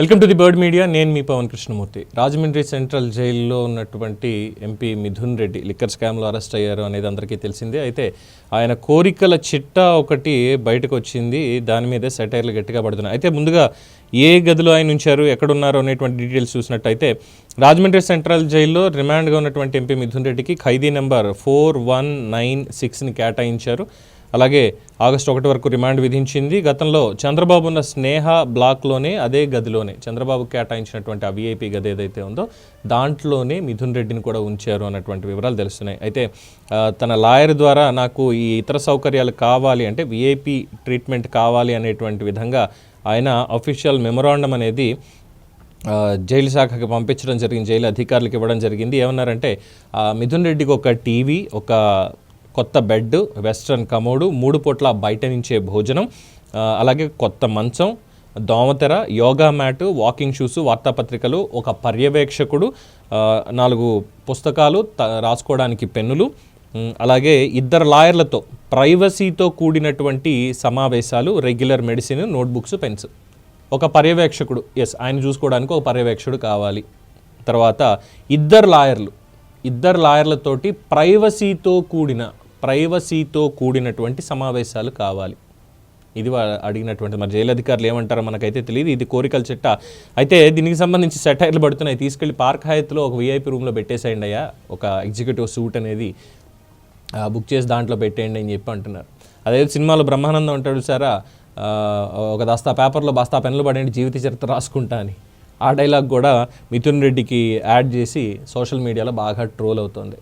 Welcome to the bird media. నేను మీ Pavan Krishnamurthy. Rajahmundry central జైల్లో ఉన్నటువంటి ఎంపీ మిథున్ రెడ్డి లిక్కర్ స్కామ్లో అరెస్ట్ అయ్యారు అనేది అందరికీ తెలిసిందే. అయితే ఆయన కోరికల చిట్టా ఒకటి బయటకు వచ్చింది దాని మీదే సెటైర్లు గట్టిగా పడుతున్నాయి. అయితే ముందుగా ఏ గదిలో ఆయన ఉంచారు ఎక్కడున్నారు అనేటువంటి డీటెయిల్స్ చూసినట్టయితే రాజమండ్రి సెంట్రల్ జైల్లో రిమాండ్గా ఉన్నటువంటి ఎంపీ మిథున్ రెడ్డికి ఖైదీ నెంబర్ ఫోర్ వన్ నైన్ సిక్స్ని కేటాయించారు. అలాగే ఆగస్టు ఒకటి వరకు రిమాండ్ విధించింది. గతంలో చంద్రబాబు ఉన్న స్నేహ బ్లాక్లోనే అదే గదిలోనే చంద్రబాబు కేటాయించినటువంటి ఆ విఐపి గది ఏదైతే ఉందో దాంట్లోనే మిథున్ రెడ్డిని కూడా ఉంచారు అన్నటువంటి వివరాలు తెలుస్తున్నాయి. అయితే తన లాయర్ ద్వారా నాకు ఈ ఇతర సౌకర్యాలు కావాలి అంటే విఐపి ట్రీట్మెంట్ కావాలి అనేటువంటి విధంగా ఆయన అఫీషియల్ మెమొరాండం అనేది జైలు శాఖకి పంపించడం జరిగింది జైలు అధికారులకు ఇవ్వడం జరిగింది. ఏమన్నారంటే మిథున్ రెడ్డికి ఒక టీవీ ఒక కొత్త బెడ్ వెస్ట్రన్ కమోడు మూడు పూట్ల బయట నుంచే భోజనం అలాగే కొత్త మంచం దోమతెర యోగా మ్యాట్ వాకింగ్ షూస్ వార్తాపత్రికలు ఒక పర్యవేక్షకుడు నాలుగు పుస్తకాలు త- రాసుకోవడానికి పెన్నులు అలాగే ఇద్దరు లాయర్లతో ప్రైవసీతో కూడినటువంటి సమావేశాలు రెగ్యులర్ మెడిసిన్ నోట్బుక్స్ పెన్స్. ఒక పర్యవేక్షకుడు ఎస్ ఆయన చూసుకోవడానికి ఒక పర్యవేక్షకుడు కావాలి. తర్వాత ఇద్దరు లాయర్లు ఇద్దరు లాయర్లతోటి ప్రైవసీతో కూడిన ప్రైవసీతో కూడినటువంటి సమావేశాలు కావాలి. ఇది అడిగినటువంటి మరి జైలు అధికారులు ఏమంటారో మనకైతే తెలియదు ఇది కోరికల చిట్ట. అయితే దీనికి సంబంధించి సెటైర్లు పడుతున్నాయి. తీసుకెళ్ళి పార్క్ హయత్లో ఒక వీఐపీ రూమ్లో పెట్టేసేయండి అయ్యా. ఒక ఎగ్జిక్యూటివ్ సూట్ అనేది బుక్ చేసి దాంట్లో పెట్టేయండి అని చెప్పి అంటున్నారు. అదే సినిమాలో బ్రహ్మానందం అంటాడు సారా ఒక దస్తా పేపర్లో బస్తా పెన్నులు పడండి జీవిత చరిత్ర రాసుకుంటా అని. ఆ డైలాగ్ కూడా మిథున్ రెడ్డికి యాడ్ చేసి సోషల్ మీడియాలో బాగా ట్రోల్ అవుతుంది.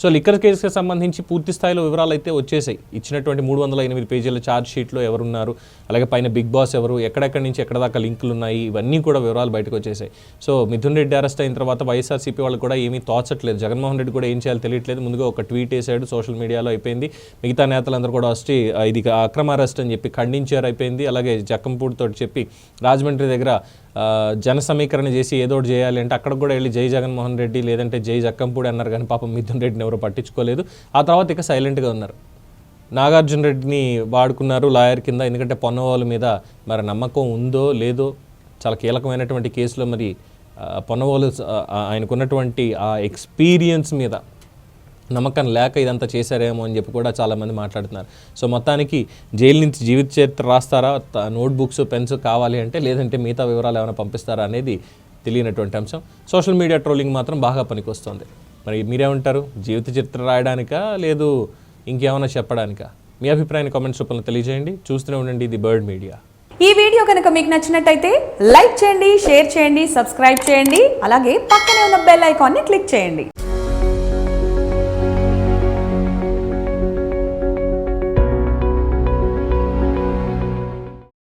సో లిక్కర్ కేసుకి సంబంధించి పూర్తి స్థాయిలో వివరాలు అయితే వచ్చేసాయి. ఇచ్చినటువంటి మూడు వందల ఎనిమిది పేజీల ఛార్జ్ షీట్లో ఎవరున్నారు అలాగే పైన బిగ్ బాస్ ఎవరు ఎక్కడెక్కడి నుంచి ఎక్కడ దాకా లింకులు ఉన్నాయి ఇవన్నీ కూడా వివరాలు బయటకు వచ్చేసాయి. సో మిథున్ రెడ్డి అరెస్ట్ అయిన తర్వాత వైఎస్ఆర్సీపీ వాళ్ళు కూడా ఏమీ తోచట్లేదు. జగన్మోహన్ రెడ్డి కూడా ఏం చేయాలో తెలియట్లేదు. ముందుగా ఒక ట్వీట్ వేసాడు సోషల్ మీడియాలో అయిపోయింది. మిగతా నేతలందరూ కూడా వచ్చి ఇది అక్రమ అరెస్ట్ అని చెప్పి ఖండించారు అయిపోయింది. అలాగే జక్కంపూడితో చెప్పి రాజమండ్రి దగ్గర జన సమీకరణ చేసి ఏదో ఒకటి చేయాలి అంటే అక్కడ కూడా వెళ్ళి జై జగన్మోహన్ రెడ్డి లేదంటే జై జక్కంపూడి అన్నారు కానీ పాపం మిథున్ రెడ్డిని ఎవరు పట్టించుకోలేదు. ఆ తర్వాత ఇక సైలెంట్గా ఉన్నారు. నాగార్జున రెడ్డిని వాడుకున్నారు లాయర్ కింద ఎందుకంటే పొన్నవాళ్ళ మీద మరి నమ్మకం ఉందో లేదో చాలా కీలకమైనటువంటి కేసులో మరి పొన్నవాళ్ళు ఆయనకున్నటువంటి ఆ ఎక్స్పీరియన్స్ మీద నమ్మకం లేక ఇదంతా చేశారేమో అని చెప్పి కూడా చాలామంది మాట్లాడుతున్నారు. సో మొత్తానికి జైలు నుంచి జీవిత చరిత్ర రాస్తారా? నోట్బుక్స్ పెన్స్ కావాలి అంటే లేదంటే మిగతా వివరాలు ఏమైనా పంపిస్తారా అనేది తెలియనటువంటి అంశం. సోషల్ మీడియా ట్రోలింగ్ మాత్రం బాగా పనికొస్తుంది. మరి మీరేమంటారు? జీవిత చరిత్ర రాయడానికా? లేదు ఇంకేమైనా చెప్పడానికా? మీ అభిప్రాయాన్ని కామెంట్స్ రూపంలో తెలియజేయండి. చూస్తూనే ఉండండి ఇది బర్డ్ మీడియా. ఈ వీడియో కనుక మీకు నచ్చినట్టయితే లైక్ చేయండి షేర్ చేయండి సబ్స్క్రైబ్ చేయండి అలాగే పక్కనే ఉన్న బెల్ ఐకాన్ని క్లిక్ చేయండి.